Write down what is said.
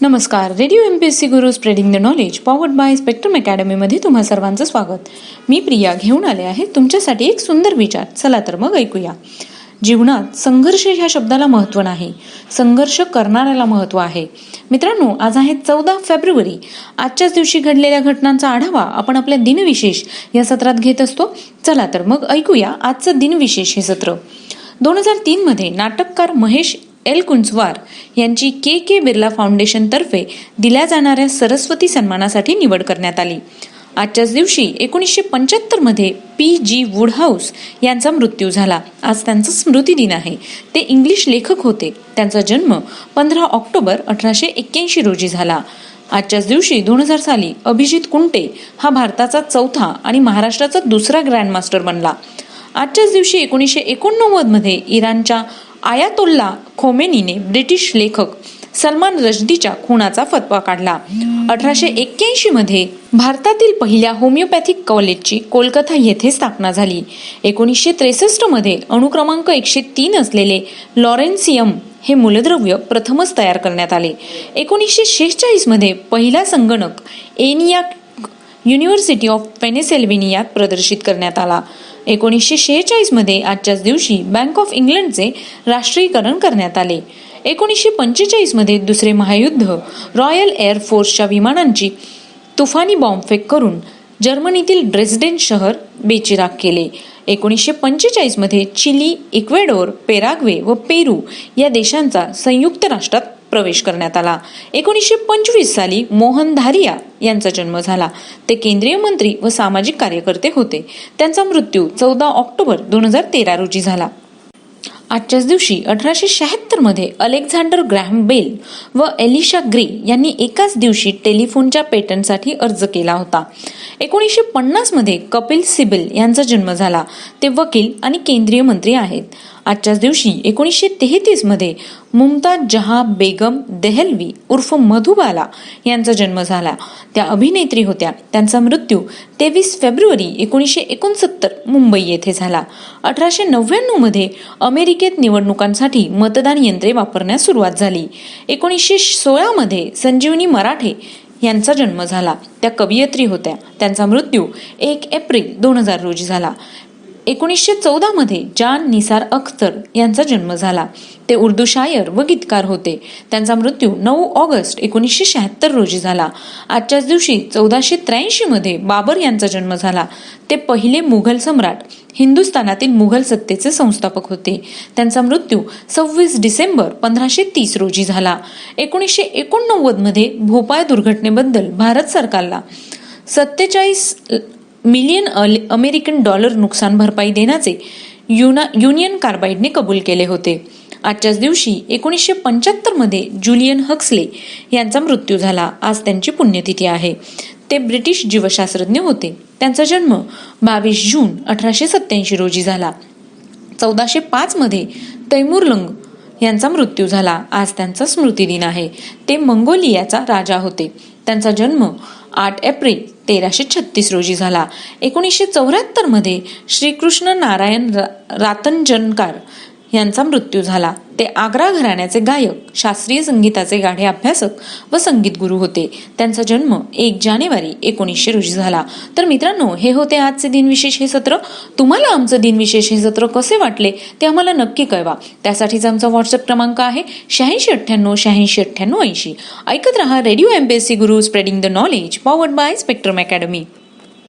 नमस्कार. Radio M P S C Guru spreading the knowledge powered by Spectrum अकॅडमीमध्ये तुम्हा सर्वांचं स्वागत. मी प्रिया घेऊन आले आहे. तुमच्यासाठी एक सुंदर विचार. चला तर मग ऐकूया. जीवनात संघर्ष ह्या शब्दाला महत्त्व नाही. संघर्ष करणाऱ्याला महत्त्व आहे. मित्रांनो आज आहे चौदा फेब्रुवारी. आजच्याच दिवशी घडलेल्या घटनांचा आढावा आपण आपल्या दिनविशेष या सत्रात घेत असतो. चला तर मग ऐकूया आजचं दिनविशेष हे सत्र. दोन हजार तीनमध्ये नाटककार महेश एल कुंचवार यांची के के बिर्ला फाउंडेशनतर्फे दिल्या जाणाऱ्या सरस्वती सन्मानासाठी निवड करण्यात आली. आजच्याच दिवशी एकोणीसशे पंच्याहत्तरमध्ये पी जी वुडहाऊस यांचा मृत्यू झाला. आज त्यांचा स्मृतिदिन आहे. ते इंग्लिश लेखक होते. त्यांचा जन्म पंधरा ऑक्टोबर अठराशे एक्क्याऐंशी रोजी झाला. आजच्याच दिवशी दोन हजार साली अभिजित कुंटे हा भारताचा चौथा आणि महाराष्ट्राचा दुसरा ग्रँडमास्टर बनला. आजच्याच दिवशी एकोणीसशे एकोणनव्वदमध्ये इराणच्या आयातोल्ला खोमेनीने ब्रिटिश लेखक सलमान रश्दीच्या खुनाचा फतवा काढला. अठराशे एक्क्याऐंशी मध्ये भारतातील पहिल्या होमिओपॅथिक कॉलेजची कोलकाता येथे स्थापना झाली. एकोणीसशे त्रेसष्टमध्ये अणुक्रमांक एकशे तीन असलेले लॉरेन्सियम हे मूलद्रव्य प्रथमच तयार करण्यात आले. एकोणीसशे शेहेचाळीसमध्ये पहिला संगणक एनियाक युनिव्हर्सिटी ऑफ पेनेसेल्व्हेनियात प्रदर्शित करण्यात आला. एकोणीसशे शेहेचाळीसमध्ये आजच्याच दिवशी बँक ऑफ इंग्लंडचे राष्ट्रीयकरण करण्यात आले. एकोणीसशे पंचेचाळीसमध्ये दुसरे महायुद्ध रॉयल एअर फोर्सच्या विमानांची तुफानी बॉम्बफेक करून जर्मनीतील ड्रेसडेन शहर बेचिराग केले. एकोणीसशे पंचेचाळीसमध्ये चिली इक्वेडोर पेराग्वे व पेरू या देशांचा संयुक्त राष्ट्रात प्रवेश करण्यात आला. एकोणीसशे पंचवीस साली मोहन धारिया यांचा जन्म झाला. ते केंद्रीय मंत्री व सामाजिक कार्यकर्ते होते. त्यांचा मृत्यू चौदा ऑक्टोबर दोन हजार तेरा रोजी झाला. आजच्याच दिवशी अठराशे शहात्तरमध्ये अलेक्झांडर ग्रॅहम बेल व एलिशा ग्रे यांनी एकाच दिवशी टेलिफोनच्या पेटंटसाठी अर्ज केला होता. एकोणीसशे पन्नासमध्ये कपिल सिबल यांचा जन्म झाला. ते वकील आणि केंद्रीय मंत्री आहेत. आजच्याच दिवशी एकोणीसशे तेहतीसमध्ये मुमताज जहा बेगम देहलवी उर्फ मधुबाला यांचा जन्म झाला. त्या अभिनेत्री होत्या. त्यांचा मृत्यू तेवीस फेब्रुवारी एकोणीसशे एकोणसत्तर मुंबई येथे झाला. अठराशे नव्याण्णवमध्ये अमेरिकेत निवडणुकांसाठी मतदान यंत्रे वापरण्यास सुरुवात झाली. एकोणीसशे सोळामध्ये संजीवनी मराठे यांचा जन्म झाला. त्या कवयित्री होत्या. त्यांचा मृत्यू एक एप्रिल दोन हजार रोजी झाला. एकोणीसशे चौदामध्ये जान निसार अख्तर यांचा जन्म झाला. ते उर्दू शायर व गीतकार होते. त्यांचा मृत्यू नऊ ऑगस्ट एकोणीसशे शहात्तर रोजी झाला. आजच्याच दिवशी चौदाशे त्र्याऐंशीमध्ये बाबर यांचा जन्म झाला. ते पहिले मुघल सम्राट हिंदुस्थानातील मुघल सत्तेचे संस्थापक होते. त्यांचा मृत्यू सव्वीस डिसेंबर पंधराशे तीस रोजी झाला. एकोणीसशे एकोणनव्वदमध्ये भोपाळ दुर्घटनेबद्दल भारत सरकारला सत्तेचाळीस मिलियन अल- अमेरिकन डॉलर नुकसान भरपाई देण्याचे युना युनियन कार्बाईडने कबूल केले होते. आजच्याच दिवशी एकोणीसशे पंच्याहत्तरमध्ये जुलियन हक्सले यांचा मृत्यू झाला. आज त्यांची पुण्यतिथी आहे. ते ब्रिटिश जीवशास्त्रज्ञ होते. त्यांचा जन्म बावीस जून अठराशे सत्याऐंशी रोजी झाला. चौदाशे पाचमध्ये तैमूरलंग यांचा मृत्यू झाला. आज त्यांचा स्मृतिदिन आहे. ते मंगोलियाचा राजा होते. त्यांचा जन्म आठ एप्रिल तेराशे छत्तीस रोजी झाला. एकोणीसशे चौऱ्याहत्तरमध्ये श्रीकृष्ण नारायण रा रातंजनकार यांचा मृत्यू झाला. ते आग्रा घराण्याचे गायक शास्त्रीय संगीताचे गाढे अभ्यासक व संगीत गुरु होते. त्यांचा जन्म एक जानेवारी एकोणीसशे रोजी झाला. तर मित्रांनो हे होते आजचे दिनविशेष हे सत्र. तुम्हाला आमचं दिनविशेष हे सत्र कसे वाटले ते आम्हाला नक्की कळवा. त्यासाठीचा आमचा व्हॉट्सअप क्रमांक आहे शहाऐंशी अठ्ठ्याण्णव शहाऐंशी अठ्ठ्याण्णव ऐंशी. ऐकत रहा radio M P S C Guru spreading the knowledge powered by Spectrum academy